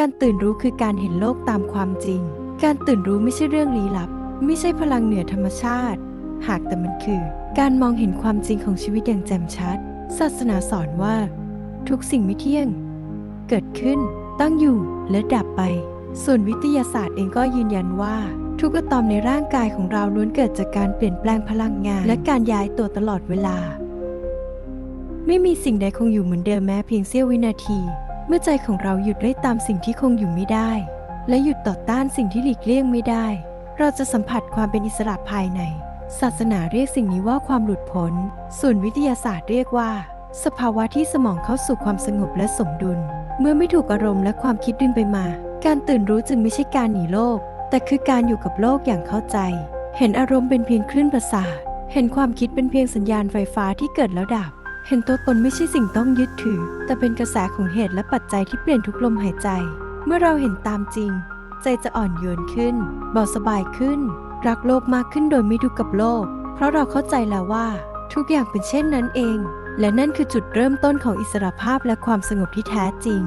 การตื่นรู้คือการเห็นโลกตามความจริง การตื่นรู้ไม่ใช่เรื่องลี้ลับ ไม่ใช่พลังเหนือธรรมชาติ หากแต่มันคือ การมองเห็นความจริงของชีวิตอย่างแจ่มชัด ศาสนาสอนว่า ทุกสิ่งไม่เที่ยง เกิดขึ้น ตั้งอยู่และดับไป ส่วนวิทยาศาสตร์เองก็ยืนยันว่า ทุกอะตอมในร่างกายของเราล้วนเกิดจากการเปลี่ยนแปลงพลังงาน และการย้ายตัวตลอดเวลา ไม่มีสิ่งใดคงอยู่เหมือนเดิมแม้เพียงเสี้ยววินาที เมื่อใจของเราหยุดไล่ตามสิ่งที่คงอยู่ไม่ได้ และหยุดต่อต้านสิ่งที่หลีกเลี่ยงไม่ได้ เราจะสัมผัสความเป็นอิสระภายใน ศาสนาเรียกสิ่งนี้ว่าความหลุดพ้น ส่วนวิทยาศาสตร์เรียกว่า สภาวะที่สมองเข้าสู่ความสงบและสมดุล เมื่อไม่ถูกอารมณ์และความคิดดึงไปมา การตื่นรู้จึงไม่ใช่การหนีโลก แต่คือการอยู่กับโลกอย่างเข้าใจ เห็นอารมณ์เป็นเพียงคลื่นประสาท เห็นความคิดเป็นเพียงสัญญาณไฟฟ้าที่เกิดแล้วดับ เห็นตัวตนไม่ใช่สิ่งต้องยึดถือ แต่เป็นกระแสของเหตุและปัจจัยที่เปลี่ยนทุกลมหายใจ เมื่อเราเห็นตามจริง ใจจะอ่อนโยนขึ้นเบาสบายขึ้น รักโลกมากขึ้นโดยไม่ดูกับโลก เพราะเราเข้าใจแล้วว่า ทุกอย่างเป็นเช่นนั้นเอง และนั่นคือจุดเริ่มต้นของอิสรภาพและความสงบที่แท้จริง